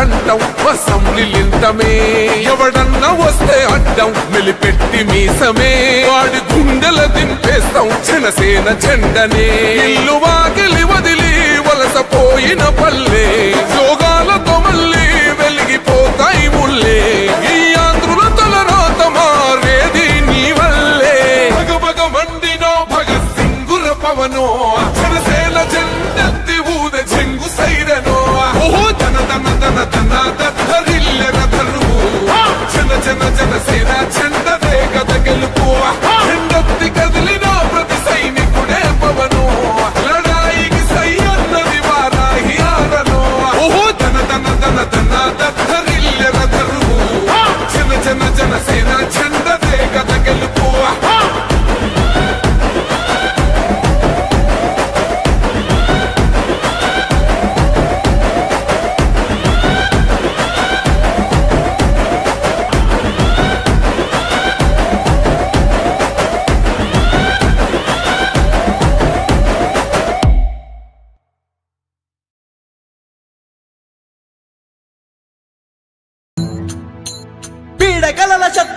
కంటం అసెంబ్లీలింతమే ఎవడన్నా వస్తే అడ్డం మెలిపెట్టి మీసమే. వాడి గుండెల దింపేస్తాం జనసేన జెండనే ఇల్లు వాకిలి వదిలి వలసపోయిన పల్లె. జన దన దన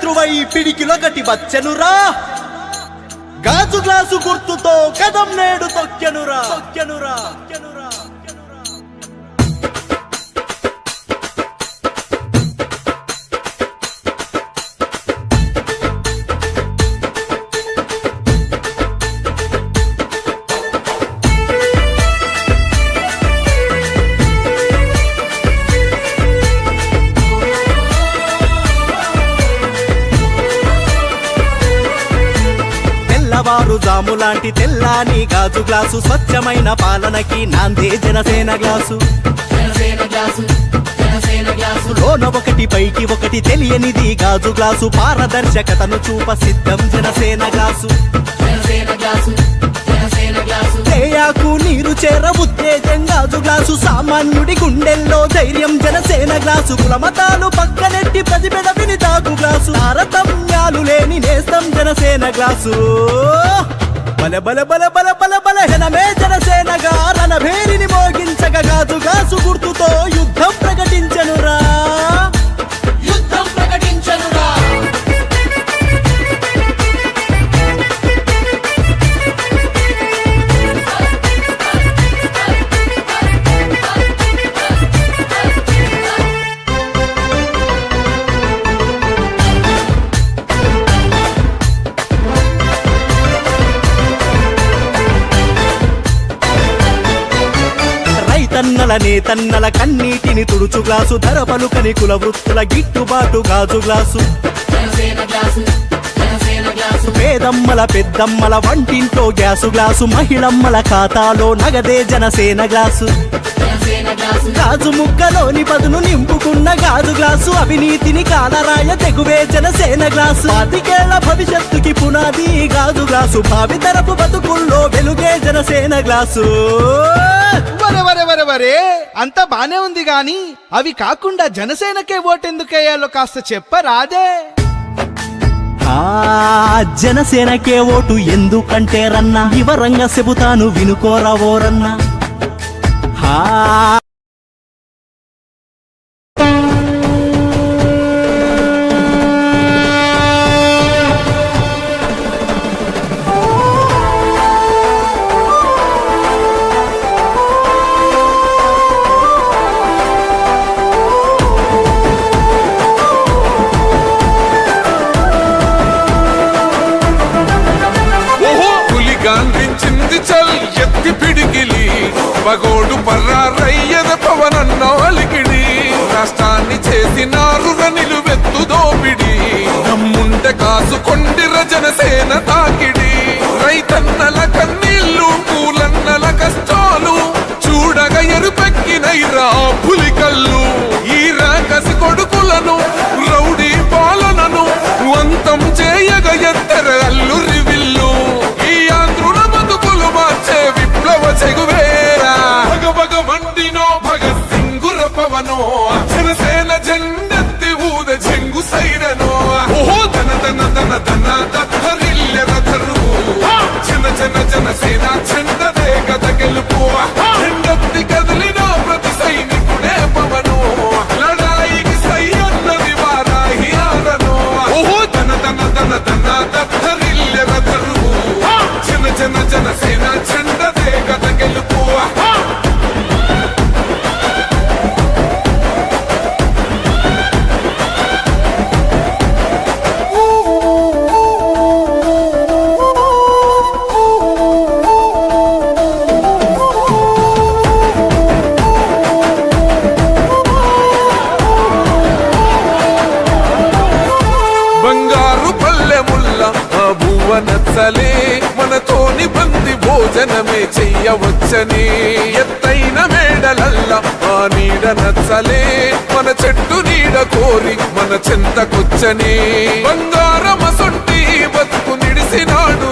శత్రువై పిడికిలొకటి వచ్చెనురా గాజు గ్లాసు గుర్తుతో కదం నేడు తొక్కెనురా. తొక్కెనురా. తొక్కెనురా. తెల్లవారు లాంటి తెల్లాని గాజు గ్లాసు స్వచ్ఛమైన పాలనకి నాందే జనసేన గ్లాసు. లోన ఒకటి పైకి ఒకటి తెలియనిది గాజు గ్లాసు పారదర్శకతను చూప సిద్ధం జనసేన గ్లాసు. తేయాకు నీరు చేర ఉత్తేజం గాజు గ్లాసు సామాన్యుడి గుండెల్లో ధైర్యం జనసేన గ్లాసు కులమతాలు పక్కనెట్టి ప్రతిపెడ విని తాగు గ్లాసు భారతం లేని నేస్తం జనసేన గ్లాసు. బల బల బల బల బల బల జనమే జనసేనగా రణభేరిని మోగించగా గాజు గాసు గుర్తుతో యుద్ధం ప్రకటించను. రైతన్నల తన్నల కన్నీటిని తుడుచు గ్లాసు ధర పలుకని కుల వృత్తుల గిట్టుబాటు గాజు గ్లాసు. పేదమ్మల పెద్దమ్మల వంటింట్లో గ్యాసు గ్లాసు. మహిళమ్మల ఖాతాలో నగదే జనసేన గ్లాసు. గాజు ముక్కలోని పదును నింపుకున్న గాజు గ్లాసు. అవినీతిని కాలరాయ తెగువే జనసేన గ్లాసు. పాతికేళ్ళ భవిష్యత్తుకి పునాది గాజు గ్లాసు. భావితరపు బతుకుల్లో వెలుగే జనసేన గ్లాసు. వరే వరే బానే ఉంది గాని అవి కాకుండా జనసేనకే ఓటెందుకేయాలో కాస్త చెప్పరాదే. జనసేనకే ఓటు ఎందుకంటే రన్న వివరంగా చెబుతాను వినుకోరా ఓరన్న. జనసేన జనమే చెయ్యవచ్చని ఎత్తైన మేడలల్ల ఆ నీడ నచ్చలే. మన చెట్టు నీడ కోరి మన చెంతకొచ్చని బంగారమసొంటి బతుకు నిడిసినాడు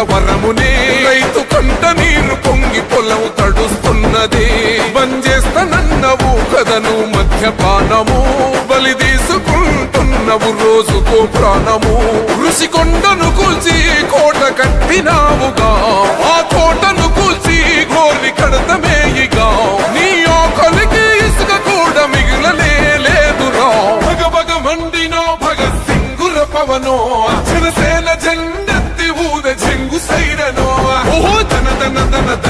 పోలవరమునే రైతు కంట నీరు పొంగి పొలం తడుస్తున్నది. బంజేస్తనన్నవు కదను మద్యపానము బలి తీసుకుంటున్నవు రోజుకో ప్రాణము. ఋషి కొండను కూల్చి కోట కట్టినావుగా. ఆ కోటను కూల్చి గోలి కడతమేయిగా నీ ఆకలికి ఇసుక కూడా మిగిలనే లేదురా. భగ భగ మండినో భగత్ సింగుర పవనో తన తన తన తన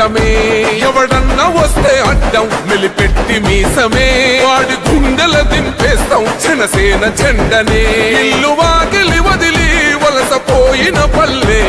నిలింతమే ఎవడన్నా వస్తే అడ్డం మెలిపెట్టి మీసమే. వాడి గుండెల దింపేస్తాం జనసేన జెండనే. ఇల్లు వాకిలి వదిలి వలసపోయిన పల్లె.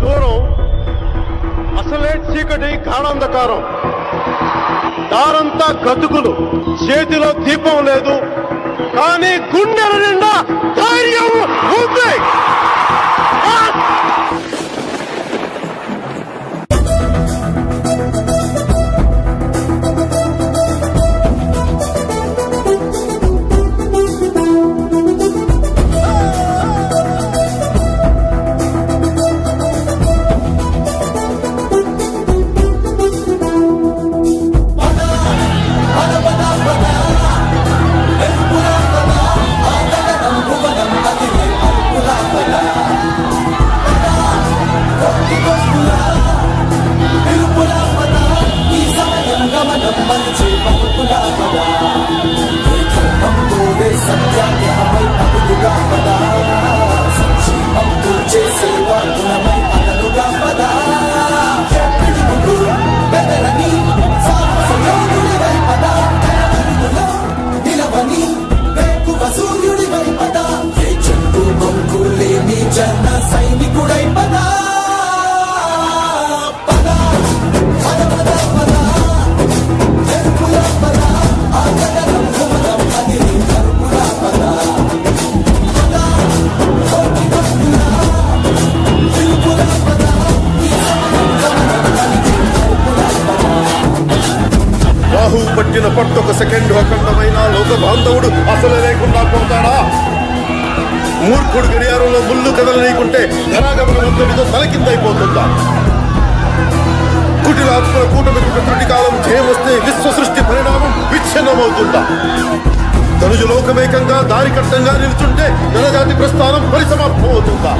దూరం. అసలే చీకటి గాఢంధకారం. దారంతా గతుకులు. చేతిలో దీపం లేదు. కానీ గుండెల నిండా ధైర్యం ఉంది. బాంధవుడు అసలు లేకుండా పోతాడా? మూర్ఖుడు గడియారంలో ముళ్ళు కదలనీయకుంటే ధనాగమనం తలకిందైపోతుందా? కుటిల ఆత్మల కూటమికి ప్రకృతి కాలం జయం వస్తే విశ్వ సృష్టి పరిణామం విచ్ఛిన్నమవుతుందా? తనుజు లోకమేకంగా దారి కట్టంగా నిలుచుంటే జనజాతి ప్రస్థానం పరిసమాప్తమవుతుందా